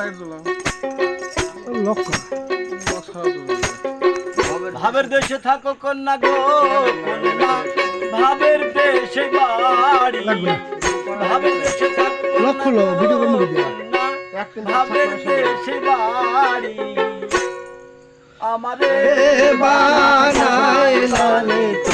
Light জ্বলাও ভাবের দেশে থাকো কন্যা গো কন্যা ভাবের দেশে বাড়ি। ভাবের দেশে থাকো কন্যা লক্ষ লো, ভিডিও করব? ভাবের দেশে বাড়ি। আমারে বানাইলালে তোমার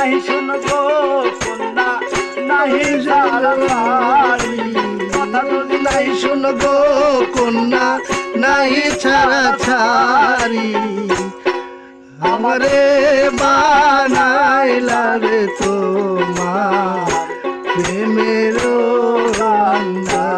নাহি শুনব কন্যা নাহি সারা কথা যদি নাই শুনব কন্যা, নাই ছাড়া ছাড়ি। আমারে বানাইলালে তোমার প্রেমের রান্দারি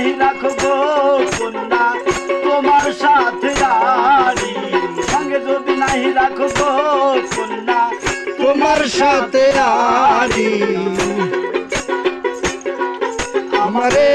যদি রাখব কন্যা তোমার সাথে রানী সঙ্গে যদি নাই রাখব কন্যা তোমার সাথে রানী আমারে